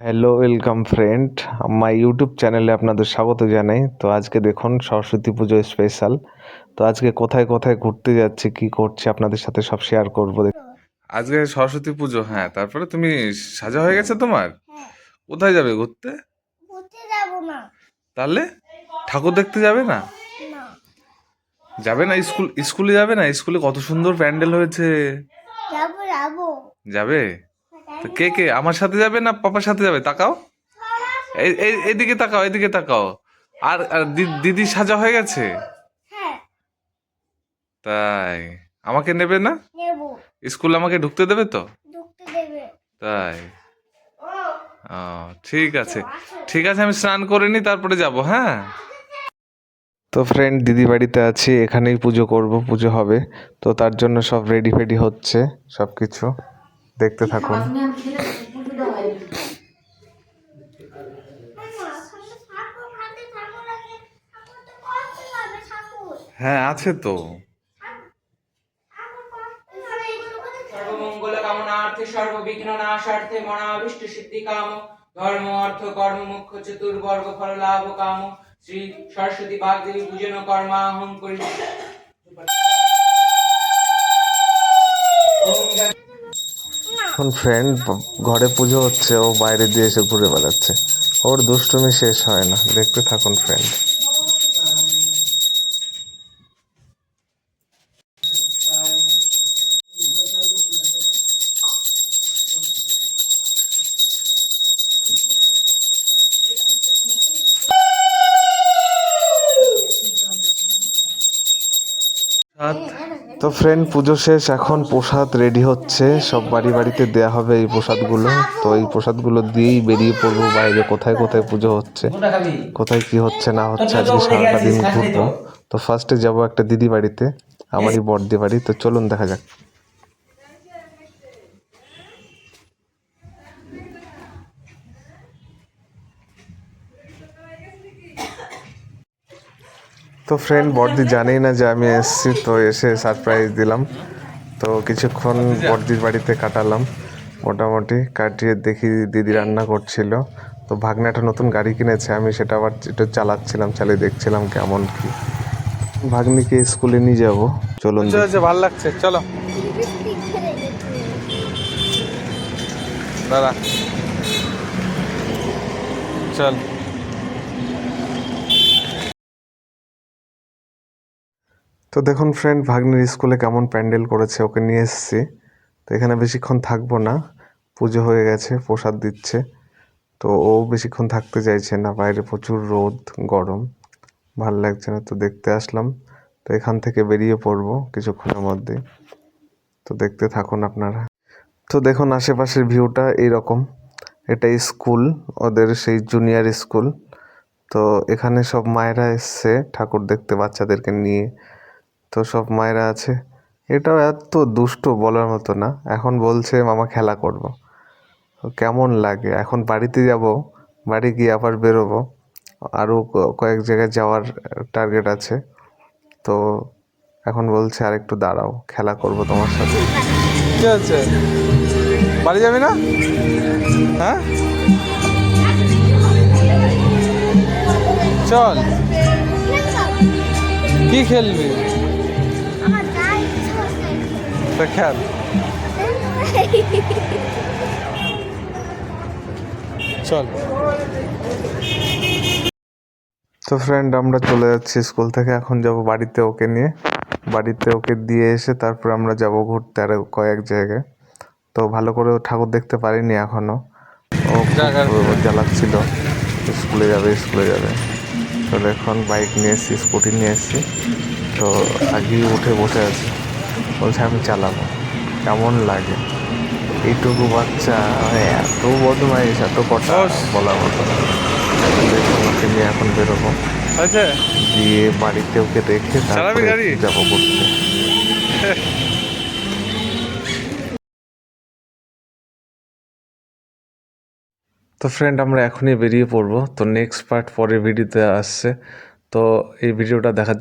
Hello welcome friend my YouTube চ্যানেলে আপনাদের স্বাগত জানাই। তো আজকে দেখুন সরস্বতী পুজো স্পেশাল তো আজকে কোথায় কোথায় ঘুরতে যাচ্ছে কি করছে আপনাদের সাথে সব শেয়ার করব আজকে সরস্বতী পুজো হ্যাঁ তারপরে তুমি সাজা হয়ে গেছে তোমার? হ্যাঁ। কোথায় যাবে ঘুরতে? ঘুরতে যাব না। তাহলে? ঠাকুর দেখতে যাবে না? না। যাবে না স্কুল স্কুলে যাবে না? স্কুলে কত সুন্দর প্যান্ডেল হয়েছে। যাব যাব। যাবে? তো কে কে? আমার সাথে যাবে না পাপার সাথে যাবে? তাকাও। এই এই এদিকে তাকাও এদিকে তাকাও। আর দিদি সাজা হয়ে গেছে? হ্যাঁ। তাই। আমাকে নেবে না? স্কুল আমাকে ঢুকতে দেবে তো? তাই। ও। ঠিক আছে। ঠিক আছে আমি স্নান করে নি তারপরে যাব হ্যাঁ? তো ফ্রেন্ড দিদি বাড়িতে আছি এখানেই পুজো করব পুজো হবে। তো তার জন্য সব রেডি ফেডি হচ্ছে সব কিছু দেখতে থাকুন। হ্যাঁ আছে তো সর্ববিঘ্ন নাশার্থে মনাভীষ্ট সিদ্ধি কাম ধর্ম অর্থ কর্ম মুখ্য চতুর্বর্গ ফল লাভ কাম শ্রী সরস্বতী বাগদেবী পূজন কর্মাহং করি এখন ফ্রেন্ড ঘরে পুজো হচ্ছে, ও বাইরে দিয়ে এসে ঘুরে বেড়াচ্ছে। ওর দুষ্টুমি শেষ হয় না, দেখতে থাকুন ফ্রেন্ড তো ফ্রেন্ড পুজো শেষ, এখন প্রসাদ রেডি হচ্ছে। সব বাড়ি বাড়িতে দেয়া হবে এই প্রসাদগুলো। তো এই প্রসাদগুলো দিয়েই বেরিয়ে পড়ব বাইরে। কোথায় কোথায় পুজো হচ্ছে? কোথায় কি হচ্ছে, না হচ্ছে, আজকে সারাটা দিন ঘুরবো। তো ফার্স্টে যাব একটা দিদি বাড়িতে, আমারই বর্দি বাড়ি। তো চলুন দেখা যাক। তো ফ্রেন্ড বর্দি জানেই না যে আমি এসেছি তো এসে সারপ্রাইজ দিলাম। তো কিছুক্ষণ বর্দির বাড়িতে কাটালাম। মোটামুটি কাটিয়ে দেখি দিদি রান্না করছিল। তো ভাগ্নাটা নতুন গাড়ি কিনেছে আমি সেটা আবার একটু চালাচ্ছিলাম চালিয়ে দেখছিলাম কেমন কি। ভাগ্নিকে স্কুলে নিয়ে যাব। চলুন ভালো লাগছে চলো। দাদা চল। তো দেখুন ফ্রেন্ড ভাগ্নির স্কুলে কেমন প্যান্ডেল করেছে, ওকে নিয়ে এসেছি। তো এখানে বেশিক্ষণ থাকব না, পুজো হয়ে গেছে, প্রসাদ দিচ্ছে। তো ও বেশিক্ষণ থাকতে চাইছে না, বাইরে প্রচুর রোদ, গরম, ভালো লাগছে না, তো দেখতে আসলাম। তো এখান থেকে বেরিয়ে পড়ব কিছুক্ষণের মধ্যে। তো দেখতে থাকুন আপনারা। তো দেখুন আশেপাশের ভিউটা এইরকম। এটা স্কুল ওদের সেই জুনিয়র স্কুল তো এখানে সব মায়েরা এসছে, ঠাকুর দেখতে বাচ্চাদেরকে নিয়ে। তো সব মায়েরা আছে। এটাও এত দুষ্ট বলার মতো না। এখন বলছে, মামা, খেলা করব। কেমন লাগে? এখন বাড়িতে যাব, বাড়ি গিয়ে আবার বেরোবো। আরও কয়েক জায়গায় যাওয়ার টার্গেট আছে। তো এখন বলছে আর একটু দাঁড়াও, খেলা করব তোমার সাথে। কি হচ্ছে? বাড়ি যাবি না? হ্যাঁ? চল। কি খেলবি? খেল চল। তো ফ্রেন্ড আমরা চলে যাচ্ছি স্কুল থেকে। এখন যাব বাড়িতে ওকে নিয়ে। বাড়িতে ওকে দিয়ে এসে তারপর আমরা যাব ঘুরতে আরও কয়েক জায়গায়। তো ভালো করে ঠাকুর দেখতে পারিনি এখনও। ও জ্বালাচ্ছিল স্কুলে যাবে স্কুলে যাবে। তো এখন বাইক নিয়ে এসেছি স্কুটি নিয়ে এসেছি। তো আগেই উঠে বসে আছে। বলছে আমি চালাবো। কেমন লাগে? এইটুকু বাচ্চা মানে এত বদমাইশ এত কটা বলার মতো ওকে নিয়ে এখন বেরোবো। আছে দিয়ে বাড়িতে ওকে রেখে তারপরে যাব ঘুরতে। তো ফ্রেন্ড আমরা এখনই বেরিয়ে পড়ব। তো নেক্সট পার্ট পরের ভিডিওতে আসছে। তো এই ভিডিওটা দেখার জন্য